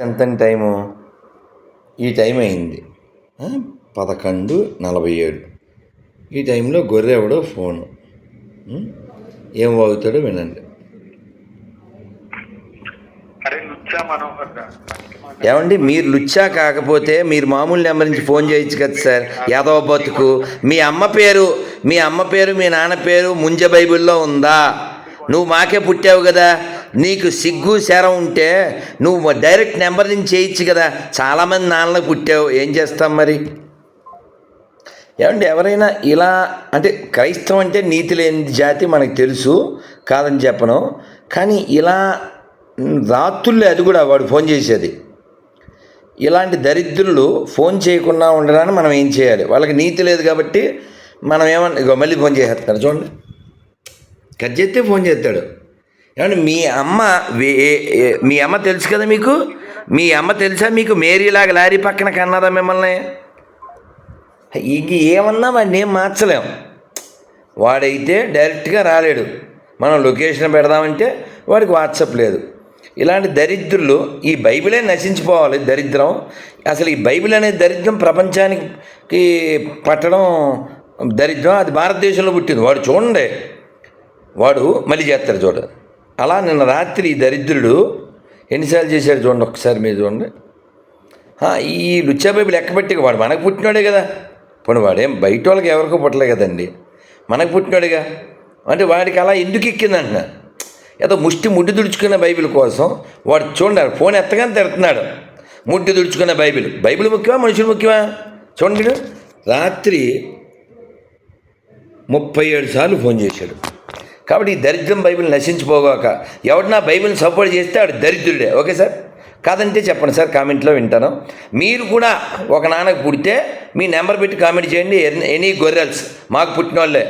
ఎంత టైము? ఈ టైం అయింది. పదకొండు నలభై ఏడు. ఈ టైంలో గొర్రెవడో ఫోను? ఏం వాగుతాడో వినండి. ఏమండి మీరు లుచ్చా కాకపోతే మీరు మామూలు నెంబర్ నుంచి ఫోన్ చేయొచ్చు కదా సార్? యాదవ బతుకు. మీ అమ్మ పేరు మీ అమ్మ పేరు మీ నాన్న పేరు ముంజ బైబిల్లో ఉందా? నువ్వు మాకే పుట్టావు కదా. నీకు సిగ్గు శరం ఉంటే నువ్వు డైరెక్ట్ నెంబర్ నుంచి చేయొచ్చు కదా. చాలామంది నాన్నలు పుట్టావు. ఏం చేస్తాం మరి? ఏమంటే ఎవరైనా ఇలా అంటే క్రైస్తవం అంటే నీతి లేని జాతి మనకు తెలుసు కాదని చెప్పను. కానీ ఇలా రాత్రుల్లో అది కూడా వాడు ఫోన్ చేసేది. ఇలాంటి దరిద్రులు ఫోన్ చేయకుండా ఉండడానికి మనం ఏం చేయాలి? వాళ్ళకి నీతి లేదు కాబట్టి మనం ఏమన్నా ఇగో మళ్ళీ ఫోన్ చేసేస్తాడు చూడండి. కట్ చేస్తే ఫోన్ చేస్తాడు. ఏమంటే మీ అమ్మ వే- మీ అమ్మ తెలుసు కదా మీకు? మీ అమ్మ తెలుసా మీకు? మేరీలాగా లారీ పక్కన కన్నదా మిమ్మల్ని? ఇంక ఏమన్నా వాడిని ఏం మార్చలేం. వాడైతే డైరెక్ట్గా రాలేడు. మనం లొకేషన్ పెడదామంటే వాడికి వాట్సాప్ లేదు. ఇలాంటి దరిద్రులు ఈ బైబిలే నశించిపోవాలి దరిద్రం. అసలు ఈ బైబిల్ అనే దరిద్రం ప్రపంచానికి పట్టడం దరిద్రం. అది భారతదేశంలో పుట్టింది. వాడు చూడండి. వాడు మళ్ళీ చేస్తారు చూడండి అలా నిన్న రాత్రి దరిద్రుడు ఎన్నిసార్లు చేశాడు చూడండి ఒకసారి మీరు చూడండి. ఈ లుచ్చా బైబిల్ ఎక్కబెట్టి వాడు మనకు పుట్టినాడే కదా. పోనీ వాడేం బయట వాళ్ళకి ఎవరికో పుట్టలే కదండి. మనకు పుట్టినాడుగా. అంటే వాడికి అలా ఎందుకు ఎక్కిందంటున్నా ఏదో ముష్టి ముడ్డు తుడుచుకునే బైబిల్ కోసం వాడు చూడండి ఫోన్ ఎత్తగానే తిడుతున్నాడు. ముడ్డు దుడుచుకున్న బైబిల్. బైబిల్ ముఖ్యమా మనుషులు ముఖ్యమా? చూడండి రాత్రి ముప్పై ఏడు సార్లు ఫోన్ చేశాడు. కాబట్టి ఈ దరిద్రం బైబిల్ నశించిపోగాక ఎవడన్నా నా బైబిల్ని సపోర్ట్ చేస్తే ఆడు దరిద్రుడే. Okay sir? కాదంటే చెప్పండి సార్ కామెంట్లో వింటాను. మీరు కూడా ఒక నాన్నకు పుడితే మీ నెంబర్ పెట్టి కామెంట్ చేయండి. ఎనీ గొర్రెల్స్ మాకు పుట్టిన వాళ్ళే